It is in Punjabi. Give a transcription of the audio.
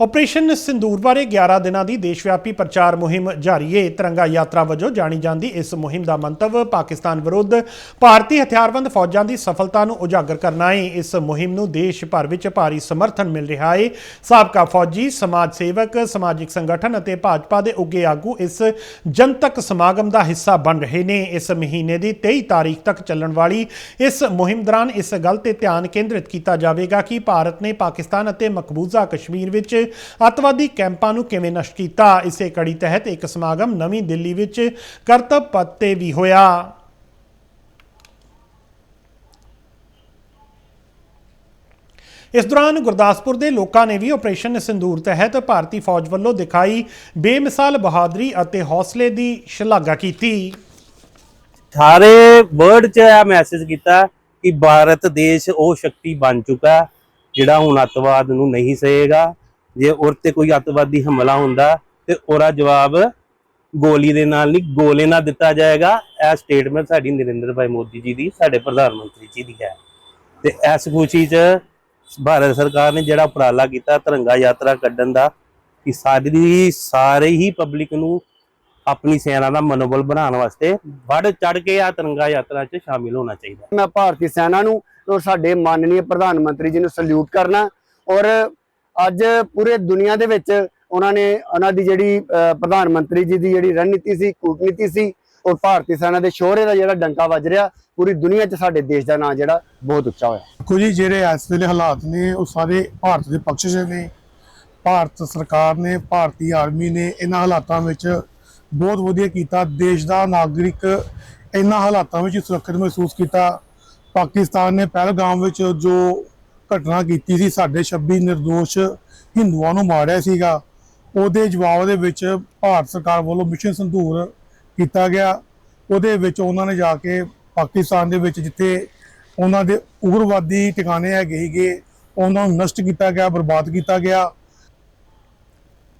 ਆਪਰੇਸ਼ਨ ਸਿੰਦੂਰ ਬਾਰੇ 11 ਦਿਨਾਂ ਦੀ ਦੇਸ਼ਵਿਆਪੀ ਪ੍ਰਚਾਰ ਮੁਹਿੰਮ ਜਾਰੀ ਹੈ ਤਿਰੰਗਾ ਯਾਤਰਾ ਵਜੋਂ ਜਾਣੀ ਜਾਂਦੀ ਇਸ ਮੁਹਿੰਮ ਦਾ ਮੰਤਵ ਪਾਕਿਸਤਾਨ ਵਿਰੁੱਧ ਭਾਰਤੀ ਹਥਿਆਰਬੰਦ ਫੌਜਾਂ ਦੀ ਸਫਲਤਾ ਨੂੰ ਉਜਾਗਰ ਕਰਨਾ ਹੈ ਇਸ ਮੁਹਿੰਮ ਨੂੰ ਦੇਸ਼ ਭਰ ਵਿੱਚ ਭਾਰੀ ਸਮਰਥਨ ਮਿਲ ਰਿਹਾ ਹੈ ਸਾਬਕਾ ਫੌਜੀ, ਸਮਾਜ ਸੇਵਕ, ਸਮਾਜਿਕ ਸੰਗਠਨ ਅਤੇ ਭਾਜਪਾ ਦੇ ਉੱਗੇ ਆਗੂ ਇਸ ਜਨਤਕ ਸਮਾਗਮ ਦਾ ਹਿੱਸਾ ਬਣ ਰਹੇ ਨੇ। ਇਸ ਮਹੀਨੇ ਦੀ 23 ਤਾਰੀਖ ਤੱਕ ਚੱਲਣ ਵਾਲੀ ਇਸ ਮੁਹਿੰਮ ਦੌਰਾਨ ਇਸ ਗੱਲ ਤੇ ਧਿਆਨ ਕੇਂਦਰਿਤ ਕੀਤਾ ਜਾਵੇਗਾ ਕਿ ਭਾਰਤ ਨੇ ਪਾਕਿਸਤਾਨ ਅਤੇ ਮਕਬੂਜ਼ਾ ਕਸ਼ਮੀਰ ਵਿੱਚ ਅੱਤਵਾਦੀ ਕੈਂਪਾਂ ਨੂੰ ਕਿਵੇਂ ਨਸ਼ਟ ਕੀਤਾ? ਇਸੇ ਕੜੀ ਤਹਿਤ ਇੱਕ ਸਮਾਗਮ ਨਵੀਂ ਦਿੱਲੀ ਵਿੱਚ ਕਰਤਬ ਪਥ ਤੇ ਵੀ ਹੋਇਆ। ਇਸ ਦੌਰਾਨ ਗੁਰਦਾਸਪੁਰ ਦੇ ਲੋਕਾਂ ਨੇ ਵੀ ਆਪਰੇਸ਼ਨ ਸਿੰਦੂਰ ਤਹਿਤ ਭਾਰਤੀ ਫੌਜ ਵੱਲੋਂ ਦਿਖਾਈ ਬੇਮਿਸਾਲ ਬਹਾਦਰੀ ਅਤੇ ਹੌਸਲੇ ਦੀ ਸ਼ਲਾਘਾ ਕੀਤੀ। ਸਾਰੇ ਵਰਲਡ 'ਚ ਇਹ ਮੈਸੇਜ ਕੀਤਾ ਕਿ ਭਾਰਤ ਦੇਸ਼ ਉਹ ਸ਼ਕਤੀ ਬਣ ਚੁੱਕਾ, ਜਿਹੜਾ ਹੁਣ ਅੱਤਵਾਦ ਨੂੰ ਨਹੀਂ ਸਹੇਗਾ। ਜੇ ਉਰ ਤੇ ਕੋਈ ਅੱਤਵਾਦੀ ਹਮਲਾ ਹੁੰਦਾ ਤੇ ਉਹਦਾ ਜਵਾਬ ਗੋਲੀ ਦੇ ਨਾਲ ਨਹੀਂ, ਗੋਲੇ ਨਾਲ ਦਿੱਤਾ ਜਾਏਗਾ। ਇਹ ਸਟੇਟਮੈਂਟ ਸਾਡੀ ਨਰਿੰਦਰ ਭਾਈ ਮੋਦੀ ਜੀ ਦੀ, ਸਾਡੇ ਪ੍ਰਧਾਨ ਮੰਤਰੀ ਜੀ ਦੀ ਹੈ। ਤੇ ਇਸ ਖੁਸ਼ੀ 'ਚ ਭਾਰਤ ਸਰਕਾਰ ਨੇ ਜਿਹੜਾ ਉਪਰਾਲਾ ਕੀਤਾ, ਤਿਰੰਗਾ ਯਾਤਰਾ ਕੱਢਣ ਦਾ, ਕਿ ਸਾਡੀ ਸਾਰੇ ਹੀ ਪਬਲਿਕ ਨੂੰ ਆਪਣੀ ਸੈਨਾ ਦਾ ਮਨੋਬਲ ਬਣਾਉਣ ਵਾਸਤੇ ਵੱਧ ਚੜ ਕੇ ਆ ਤਿਰੰਗਾ ਯਾਤਰਾ 'ਚ ਸ਼ਾਮਿਲ ਹੋਣਾ ਚਾਹੀਦਾ ਮੈਂ ਭਾਰਤੀ ਸੈਨਾ ਨੂੰ ਔਰ ਸਾਡੇ ਮਾਨਨੀय ਪ੍ਰਧਾਨ ਮੰਤਰੀ ਜੀ ਨੂੰ ਸਲੂਟ ਕਰਨਾ ਔਰ ਅੱਜ ਪੂਰੇ ਦੁਨੀਆ ਦੇ ਵਿੱਚ ਉਹਨਾਂ ਨੇ, ਉਹਨਾਂ ਦੀ ਜਿਹੜੀ ਪ੍ਰਧਾਨ ਮੰਤਰੀ ਜੀ ਦੀ ਜਿਹੜੀ ਰਣਨੀਤੀ ਸੀ, ਕੂਟਨੀਤੀ ਸੀ ਔਰ ਭਾਰਤੀ ਸੈਨਾ ਦੇ ਸ਼ੋਹਰੇ ਦਾ ਜਿਹੜਾ ਡੰਕਾ ਵੱਜ ਰਿਹਾ, ਪੂਰੀ ਦੁਨੀਆ 'ਚ ਸਾਡੇ ਦੇਸ਼ ਦਾ ਨਾਂ ਜਿਹੜਾ ਬਹੁਤ ਉੱਚਾ ਹੋਇਆ। ਦੇਖੋ ਜੀ, ਜਿਹੜੇ ਇਸ ਵੇਲੇ ਹਾਲਾਤ ਨੇ, ਉਹ ਸਾਰੇ ਭਾਰਤ ਦੇ ਪੱਖ 'ਚ ਨੇ। ਭਾਰਤ ਸਰਕਾਰ ਨੇ, ਭਾਰਤੀ ਆਰਮੀ ਨੇ ਇਹਨਾਂ ਹਾਲਾਤਾਂ ਵਿੱਚ ਬਹੁਤ ਵਧੀਆ ਕੀਤਾ। ਦੇਸ਼ ਦਾ ਨਾਗਰਿਕ ਇਹਨਾਂ ਹਾਲਾਤਾਂ ਵਿੱਚ ਸੁਰੱਖਿਅਤ ਮਹਿਸੂਸ ਕੀਤਾ। ਪਾਕਿਸਤਾਨ ਨੇ ਪਹਿਲਗਾਮ ਵਿੱਚ ਜੋ ਘਟਨਾ ਕੀਤੀ ਸੀ, ਸਾਡੇ 26 ਨਿਰਦੋਸ਼ ਹਿੰਦੂਆਂ ਨੂੰ ਮਾਰਿਆ ਸੀਗਾ। ਉਹਦੇ ਜਵਾਬ ਦੇ ਵਿੱਚ ਭਾਰਤ ਸਰਕਾਰ ਵੱਲੋਂ ਮਿਸ਼ਨ ਸੰਧੂਰ ਕੀਤਾ ਗਿਆ। ਉਹਦੇ ਵਿੱਚ ਉਹਨਾਂ ਨੇ ਜਾ ਕੇ ਪਾਕਿਸਤਾਨ ਦੇ ਵਿੱਚ ਜਿੱਥੇ ਉਹਨਾਂ ਦੇ ਉਗਰਵਾਦੀ ਟਿਕਾਣੇ ਹੈਗੇ ਸੀਗੇ, ਉਹਨਾਂ ਨੂੰ ਨਸ਼ਟ ਕੀਤਾ ਗਿਆ, ਬਰਬਾਦ ਕੀਤਾ ਗਿਆ।